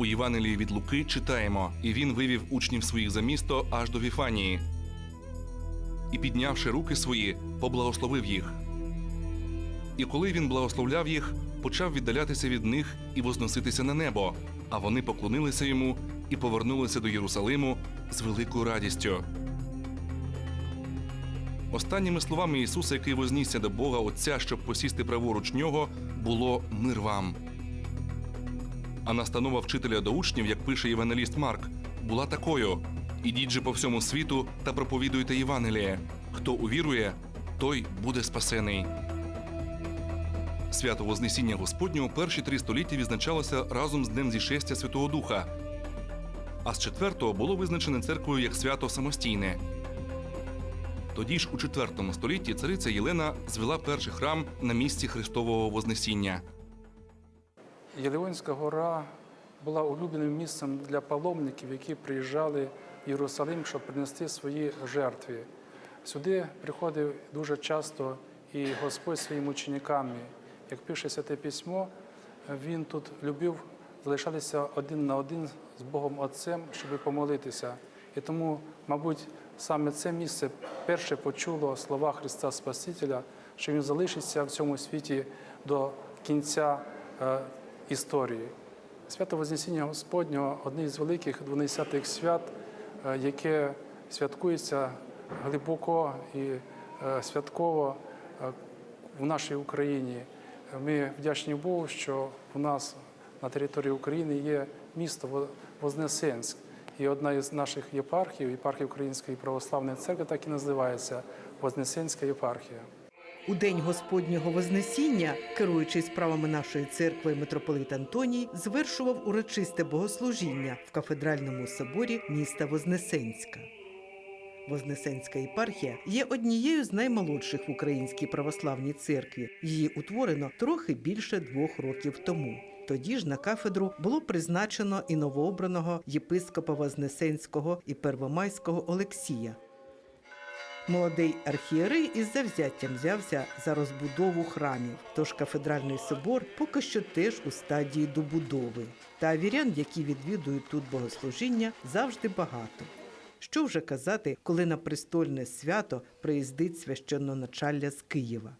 У Євангелії від Луки читаємо: і він вивів учнів своїх за місто аж до Віфанії. І піднявши руки свої, поблагословив їх. І коли він благословляв їх, почав віддалятися від них і возноситися на небо. А вони поклонилися йому і повернулися до Єрусалиму з великою радістю. Останніми словами Ісуса, який вознісся до Бога Отця, щоб посісти праворуч нього, було мир вам. А настанова вчителя до учнів, як пише євангеліст Марк, була такою: ідіть же по всьому світу та проповідуйте Євангеліє. Хто увірує, той буде спасений. Свято Вознесіння Господнього перші три століття відзначалося разом з Днем зішестя Святого Духа. А з четвертого було визначене церквою як свято самостійне. Тоді ж у IV столітті цариця Єлена звела перший храм на місці Христового Вознесіння. Єлеонська гора була улюбленим місцем для паломників, які приїжджали в Єрусалим, щоб принести свої жертви. Сюди приходив дуже часто і Господь своїми учениками. Як пише святе письмо, він тут любив залишатися один на один з Богом Отцем, щоб помолитися. І тому, мабуть, саме це місце перше почуло слова Христа Спасителя, що він залишиться в цьому світі до кінця е, історії. Свято Вознесіння Господнього одне з великих 12 свят, е, яке святкується глибоко і е, святково е, в нашій Україні. Ми вдячні Богу, що у нас на території України є місто Во- Вознесенськ. І одна із наших єпархій, єпархія Української православної церкви, так і називається Вознесенська єпархія. У день Господнього Вознесіння, керуючий справами нашої церкви, митрополит Антоній звершував урочисте богослужіння в кафедральному соборі міста Вознесенська. Вознесенська єпархія є однією з наймолодших в українській православній церкві. Її утворено трохи більше двох років тому. Тоді ж на кафедру було призначено і новообраного єпископа Вознесенського і Первомайського Олексія. Молодий архієрей із завзяттям взявся за розбудову храмів. Тож кафедральний собор поки що теж у стадії добудови. Та вірян, які відвідують тут богослужіння, завжди багато. Що вже казати, коли на престольне свято приїздить священноначалля з Києва.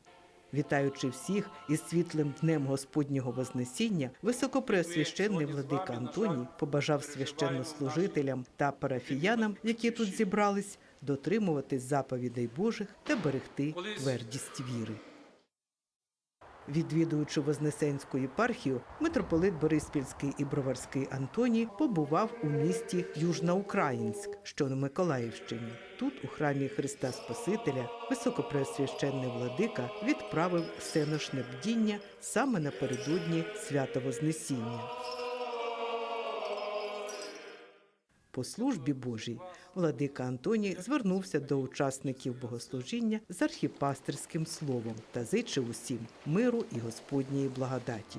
Вітаючи всіх із світлим днем Господнього Вознесіння, високопреосвященний владика Антоній побажав священнослужителям та парафіянам, які тут зібрались, дотримуватись заповідей Божих та берегти твердість віри. Відвідуючи Вознесенську єпархію, митрополит Бориспільський і Броварський Антоній побував у місті Южноукраїнськ, що на Миколаївщині. Тут, у храмі Христа Спасителя, високопреосвященний владика відправив всеношне бдіння саме напередодні свята Вознесіння. По службі Божій владика Антоній звернувся до учасників богослужіння з архіпастерським словом та зичив усім миру і Господньої благодаті.